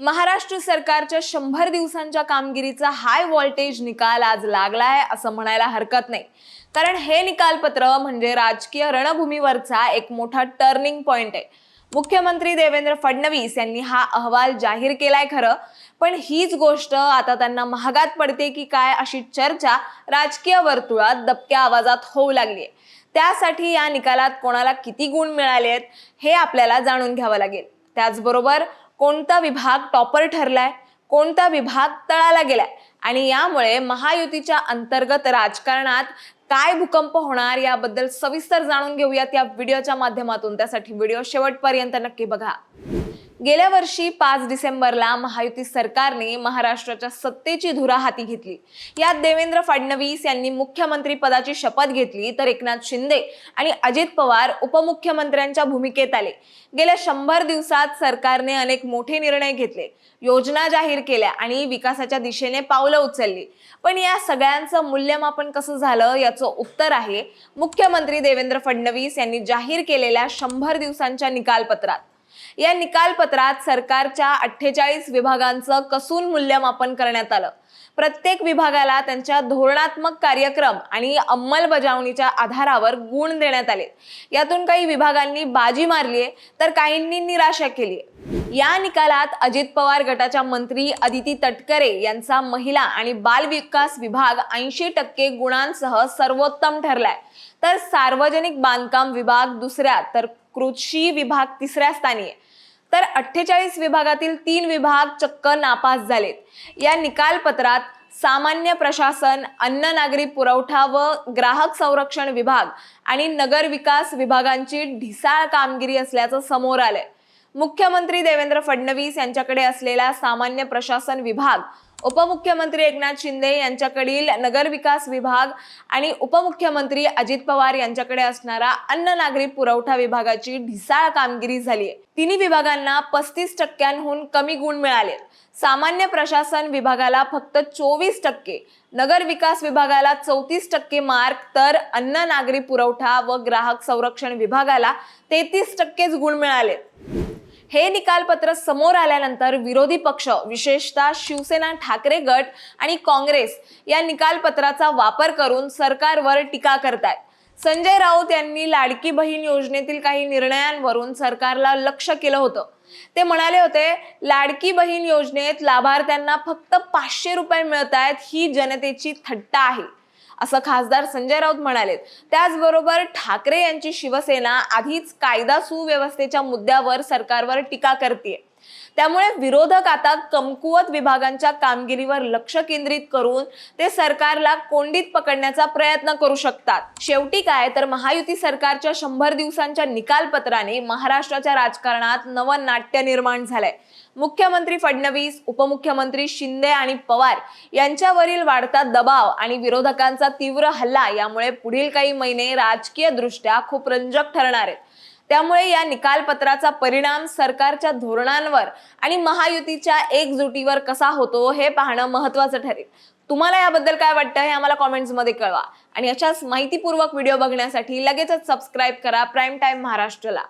महाराष्ट्र सरकारच्या शंभर दिवसांच्या कामगिरीचा हाय व्हॉल्टेज निकाल आज लागला आहे असं म्हणायला हरकत नाही. कारण हे निकालपत्र म्हणजे राजकीय रणभूमीवरचा एक मोठा टर्निंग पॉइंट आहे. मुख्यमंत्री देवेंद्र फडणवीस यांनी हा अहवाल जाहीर केलाय खरं पण हीच गोष्ट आता त्यांना महागात पडते की काय अशी चर्चा राजकीय वर्तुळात दबक्या आवाजात होऊ लागली आहे त्यासाठी या निकालात कोणाला किती गुण मिळाले आहेत हे आपल्याला जाणून घ्यावं लागेल. त्याचबरोबर कोणता विभाग टॉपर ठरलाय कोणता विभाग तळाला गेलाय आणि यामुळे महायुतीच्या अंतर्गत राजकारणात काय भूकंप होणार याबद्दल सविस्तर जाणून घेऊयात या व्हिडिओच्या माध्यमातून. त्यासाठी व्हिडिओ शेवटपर्यंत नक्की बघा. गेल्या वर्षी पाच डिसेंबरला महायुती सरकारने महाराष्ट्राच्या सत्तेची धुरा हाती घेतली. यात देवेंद्र फडणवीस यांनी मुख्यमंत्री पदाची शपथ घेतली तर एकनाथ शिंदे आणि अजित पवार उपमुख्यमंत्र्यांच्या भूमिकेत आले. गेल्या शंभर दिवसात सरकारने अनेक मोठे निर्णय घेतले. योजना जाहीर केल्या आणि विकासाच्या दिशेने पावलं उचलली. पण या सगळ्यांचं मूल्यमापन कसं झालं याचं उत्तर आहे मुख्यमंत्री देवेंद्र फडणवीस यांनी जाहीर केलेल्या शंभर दिवसांच्या निकालपत्रात. या निकालपत्रात सरकारच्या अठ्ठेचाळीस विभागांचं कसून मूल्यमापन करण्यात आलं. प्रत्येक विभागाला त्यांच्या धोरणात्मक कार्यक्रम आणि अंमलबजावणीच्या आधारावर गुण देण्यात आले. यातून काही विभागांनी बाजी मारलीये तर काहींनी निराशा केली या निकालात अजित पवार गटाच्या मंत्री अदिती तटकरे यांचा महिला आणि बाल विकास विभाग ऐंशी टक्के गुणांसह सर्वोत्तम ठरलाय. तर सार्वजनिक बांधकाम विभाग दुसऱ्या तर कृषी विभाग तिसऱ्या स्थानी आहे. तर अठ्ठेचाळीस विभागातील तीन विभाग चक्क नापास झालेत. या निकालपत्रात सामान्य प्रशासन अन्न नागरी पुरवठा व ग्राहक संरक्षण विभाग आणि नगर विकास विभागांची ढिसाळ कामगिरी असल्याचं समोर आलंय. मुख्यमंत्री देवेंद्र फडणवीस यांच्याकडे असलेला सामान्य प्रशासन विभाग उपमुख्यमंत्री एकनाथ शिंदे यांच्याकडील नगरविकास विभाग आणि उपमुख्यमंत्री अजित पवार यांच्याकडे असणारा अन्न नागरी पुरवठा विभागाची ढिसाळ कामगिरी झाली. आहे तिन्ही विभागांना पस्तीस टक्क्यांहून कमी गुण मिळाले. सामान्य प्रशासन विभागाला फक्त चोवीस टक्के नगर विकास विभागाला चौतीस टक्के मार्क तर अन्न नागरी पुरवठा व ग्राहक संरक्षण विभागाला तेहतीस टक्केच गुण मिळाले. हे निकालपत्र समोर आल्यानंतर विरोधी पक्ष विशेषतः शिवसेना ठाकरे गट आणि काँग्रेस या निकालपत्राचा वापर करून सरकारवर टीका करतात संजय राऊत यांनी लाडकी बहीण योजनेतील काही निर्णयांवरून सरकारला लक्ष केलं होतं. ते म्हणाले होते लाडकी बहीण योजनेत लाभार्थ्यांना फक्त पाचशे रुपये मिळत आहेत ही जनतेची थट्टा आहे. असं खासदार संजय राऊत म्हणाले त्याचबरोबर ठाकरे यांची शिवसेना आधीच कायदा सुव्यवस्थेच्या मुद्द्यावर सरकारवर टीका करते त्यामुळे विरोधक आता कमकुवत विभागांच्या कामगिरीवर लक्ष केंद्रित करून ते सरकारला कोंडीत पकडण्याचा प्रयत्न करू शकतात. शेवटी काय तर महायुती सरकारच्या शंभर दिवसांच्या निकालपत्राने महाराष्ट्राच्या राजकारणात नवं नाट्य निर्माण झालंय. मुख्यमंत्री फडणवीस उपमुख्यमंत्री शिंदे आणि पवार यांच्यावरील वाढता दबाव आणि विरोधकांचा तीव्र हल्ला यामुळे पुढील काही महिने राजकीय दृष्ट्या खूप रंजक ठरणार आहेत. त्यामुळे या निकालपत्राचा परिणाम सरकारच्या धोरणांवर आणि महायुतीच्या एकजुटीवर कसा होतो हे पाहणं महत्वाचं ठरेल. तुम्हाला याबद्दल काय वाटतं हे आम्हाला कॉमेंट्समध्ये कळवा. आणि अशाच माहितीपूर्वक व्हिडिओ बघण्यासाठी लगेचच सबस्क्राईब करा. Prime time महाराष्ट्रला.